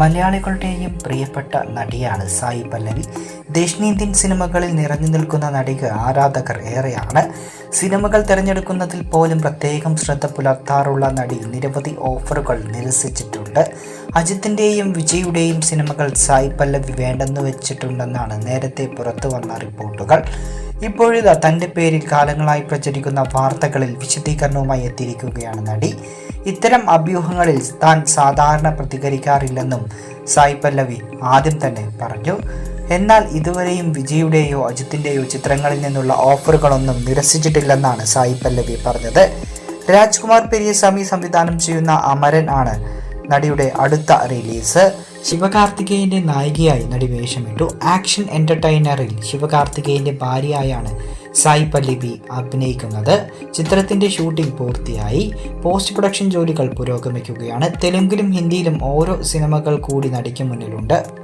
മലയാളികളുടെയും പ്രിയപ്പെട്ട നടിയാണ് സായി പല്ലവി. ദക്ഷിണേന്ത്യൻ സിനിമകളിൽ നിറഞ്ഞു നിൽക്കുന്ന നടിക്ക് ആരാധകർ ഏറെയാണ്. സിനിമകൾ തിരഞ്ഞെടുക്കുന്നതിൽ പോലും പ്രത്യേകം ശ്രദ്ധ പുലർത്താറുള്ള നടി നിരവധി ഓഫറുകൾ നിരസിച്ചിട്ടുണ്ട്. അജിത്തിന്റെയും വിജയുടെയും സിനിമകൾ സായി പല്ലവി വേണ്ടെന്ന് വെച്ചിട്ടുണ്ടെന്നാണ് നേരത്തെ പുറത്തു വന്ന റിപ്പോർട്ടുകൾ. ഇപ്പോഴിതാ തന്റെ പേരിൽ കാലങ്ങളായി പ്രചരിക്കുന്ന വാർത്തകളിൽ വിശദീകരണവുമായി എത്തിയിരിക്കുകയാണ് നടി. ഇത്തരം അഭ്യൂഹങ്ങളിൽ താൻ സാധാരണ പ്രതികരിക്കാറില്ലെന്നും സായി പല്ലവി ആദ്യം തന്നെ പറഞ്ഞു. എന്നാൽ ഇതുവരെയും വിജയുടെയോ അജിത്തിന്റെയോ ചിത്രങ്ങളിൽ നിന്നുള്ള ഓഫറുകളൊന്നും നിരസിച്ചിട്ടില്ലെന്നാണ് സായി പല്ലവി പറഞ്ഞത്. രാജ്കുമാർ പെരിയസ്വാമി സംവിധാനം ചെയ്യുന്ന അമരൻ ആണ് നടിയുടെ അടുത്ത റിലീസ് ശിവകാർത്തികേയന്റെ നായികയായി നടി വേഷമിട്ടു. ആക്ഷൻ എന്റർടൈനറിൽ ശിവകാർത്തികേയന്റെ ഭാര്യയായാണ് സായി പല്ലവി അഭിനയിക്കുന്നത്. ചിത്രത്തിന്റെ ഷൂട്ടിംഗ് പൂർത്തിയായി. പോസ്റ്റ് പ്രൊഡക്ഷൻ ജോലികൾ പുരോഗമിക്കുകയാണ്. തെലുങ്കിലും ഹിന്ദിയിലും ഓരോ സിനിമകൾ കൂടി നടിക്ക് മുന്നിലുണ്ട്.